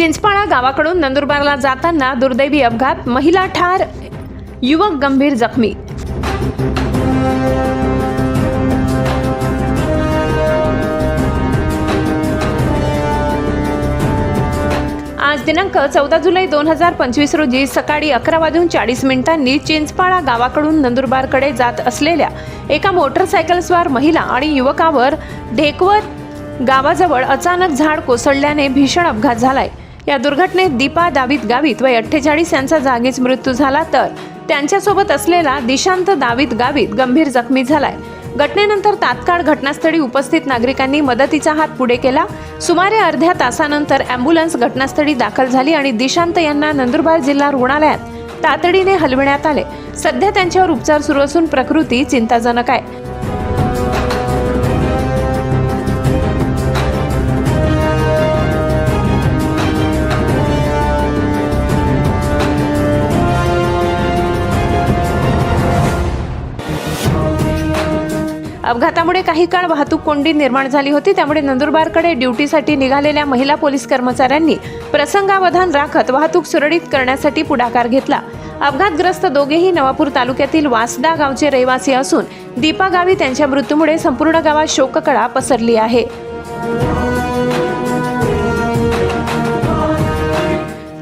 चिंचपाळा गावाकडून नंदुरबारला जाताना दुर्दैवी अपघात महिला ठार युवक गंभीर जखमी. आज दिनांक चौदा जुलै दोन हजार पंचवीस रोजी सकाळी अकरा वाजून चाळीस मिनिटांनी चिंचपाळा गावाकडून नंदुरबारकडे जात असलेल्या एका मोटरसायकलस्वार महिला आणि युवकावर ढेकवर गावाजवळ अचानक झाड कोसळल्याने भीषण अपघात झालाय. या दुर्घटनेत दीपा दावीत गावित वय अठ्ठेचाळीस यांचा जागीच मृत्यू झाला तर त्यांच्यासोबत असलेला दिशांत दावीत गावित गंभीर जखमी झालाय. घटनेनंतर तात्काळ घटनास्थळी उपस्थित नागरिकांनी मदतीचा हात पुढे केला. सुमारे अर्ध्या तासानंतर अँब्युलन्स घटनास्थळी दाखल झाली आणि दिशांत यांना नंदुरबार जिल्हा रुग्णालयात तातडीने हलविण्यात आले. सध्या त्यांच्यावर उपचार सुरू असून प्रकृती चिंताजनक आहे. अपघातामुळे काही काळ वाहतूक कोंडी निर्माण झाली होती. त्यामुळे नंदुरबारकडे ड्युटीसाठी निघालेल्या महिला पोलीस कर्मचाऱ्यांनी प्रसंगावधान राखत वाहतूक सुरळीत करण्यासाठी पुढाकार घेतला. अपघातग्रस्त दोघेही नवापूर तालुक्यातील वासदा गावचे रहिवासी असून दीपा गावी त्यांच्या मृत्यूमुळे संपूर्ण गावात शोककळा पसरली आहे.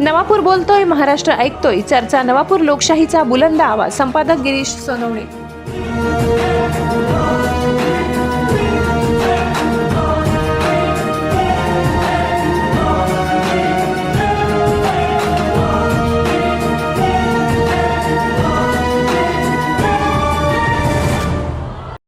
नवापूर बोलतोय महाराष्ट्र ऐकतोय. चर्चा नवापूर लोकशाहीचा बुलंद आवाज. संपादक गिरीश सोनवणे.